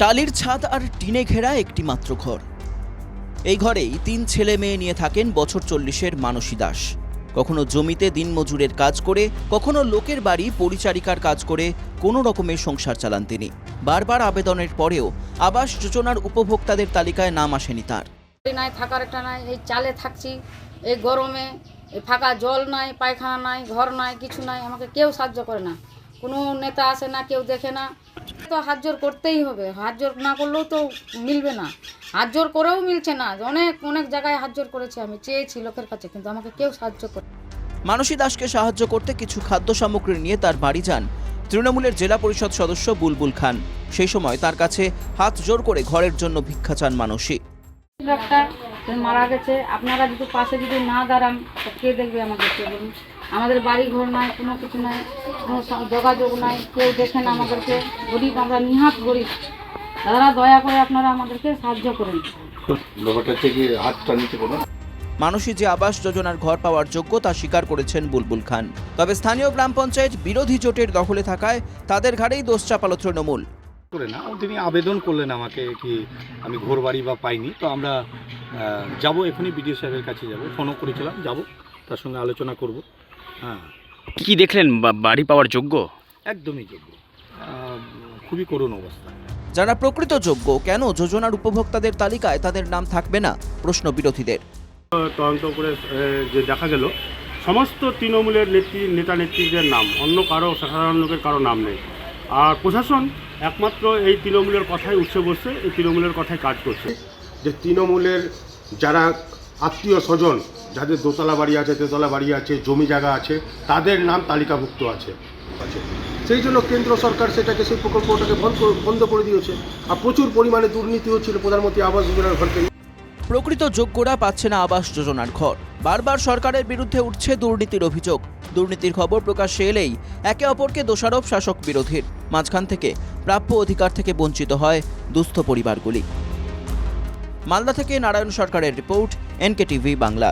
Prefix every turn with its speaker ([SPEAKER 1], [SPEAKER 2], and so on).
[SPEAKER 1] টালির ছাদ আর টিনে ঘেরা একটি মাত্র ঘর। এই ঘরেই তিন ছেলে মেয়ে নিয়ে থাকেন বছর চল্লিশের মানসী দাস। কখনো জমিতে দিনমজুরের কাজ করে, কখনো লোকের বাড়ি পরিচারিকার কাজ করে, কোনো রকমের সংসার চালান তিনি। বারবার আবেদনের পরেও আবাস যোজনার উপভোক্তাদের তালিকায় নাম আসেনি তার।
[SPEAKER 2] নাই, থাকার একটা নাই, এই চালে থাকছি, এই গরমে ফাঁকা জল নাই, পায়খানা নাই, ঘর নাই, কিছু নাই, আমাকে কেউ সাহায্য করে না। কোনো নেতা আসে না, কেউ দেখে না তো হাত জোর করতেই হবে। হাত জোর না করলেও তো মিলবে না। হাত জোর করেও মিলছে না। অনেক অনেক জায়গায় হাত জোর করেছি আমি চেয়েছি লোকের কাছে কিন্তু আমাকে কেউ সাহায্য করে
[SPEAKER 1] মানসী দাসকে সাহায্য করতে কিছু খাদ্য সামগ্রী নিয়ে তার বাড়ি যান। তৃণমূলের জেলা পরিষদ সদস্য বুলবুল খান। সেই সময় তার কাছে হাত জোর করে ঘরের জন্য ভিক্ষা চান মানসী।
[SPEAKER 2] একটা মারা গেছে আপনারা যদি পাশে যদি না দাঁড়ান তো কে দেখবে আমাদেরকে বলুন? আমাদের বাড়ি ঘর নাই কোনো কিছু নাই কোনো যোগাযোগ নাই কেউ দেখেন আমাদেরকে। গরিব আমরা নিহাত গরিব। দাদা দয়া করে আপনারা আমাদেরকে সাহায্য করেন।
[SPEAKER 3] ব্যাপারটা থেকে হাতটা নিচে করুন।
[SPEAKER 1] মানসী যে আবাস যোজনার ঘর পাওয়ার যোগ্য তা স্বীকার করেছেন বুলবুল খান। তবে স্থানীয় গ্রাম পঞ্চায়েত বিরোধী জোটের দখলে থাকায় তাদের ঘাড়েই দোষ চাপালো তৃণমূল।
[SPEAKER 3] করে না তিনি আবেদন করলেন আমাকে কি আমি ঘর বাড়ি বা পাইনি তো আমরা যাব এখনই বিডিও সাহেবের কাছে যাব। ফোনও করেছিলাম যাব তার সঙ্গে আলোচনা করব। হ্যাঁ।
[SPEAKER 4] কি দেখলেন? বা- বাড়ি পাওয়ার যোগ্য?
[SPEAKER 3] একদমই যোগ্য। খুবই করুণ অবস্থা।
[SPEAKER 1] যারা প্রকৃত যোগ্য কেন যোজনার উপভোক্তাদের তালিকায় তাদের নাম থাকবে না? প্রশ্ন বিরোধীদের।
[SPEAKER 5] তদন্ত করে যে দেখা গেল সমস্ত তৃণমূলের নেত্রী নেতা নেত্রীদের নাম অন্য কারও সাধারণ লোকের কারও নাম নেই। আর প্রশাসন একমাত্র এই তৃণমূলের কথাই উঠছে বসছে এই তৃণমূলের কথাই কাজ করছে।
[SPEAKER 6] যে তৃণমূলের যারা আত্মীয় স্বজন, যাদের দোতলা বাড়ি আছে, তেতলা বাড়ি আছে, জমি জায়গা আছে, তাদের নাম তালিকাভুক্ত আছে। সেই জন্য কেন্দ্র সরকার সেটাকে, সেই প্রকল্পটাকে বন্ধ বন্ধ করে দিয়েছে। আর প্রচুর পরিমাণে দুর্নীতি হচ্ছিল প্রধানমন্ত্রী আবাস যোজনার ঘরকে
[SPEAKER 1] প্রকৃত যোগ্যরা পাচ্ছে না আবাস যোজনার ঘর। বারবার সরকারের বিরুদ্ধে উঠছে দুর্নীতির অভিযোগ। দুর্নীতির খবর প্রকাশ্যে এলেই একে অপরকে দোষারোপ শাসক বিরোধীর। মাঝখান থেকে প্রাপ্য অধিকার থেকে বঞ্চিত হয় দুস্থ পরিবারগুলি। মালদা থেকে নারায়ণ সরকারের রিপোর্ট এনকে টিভি বাংলা।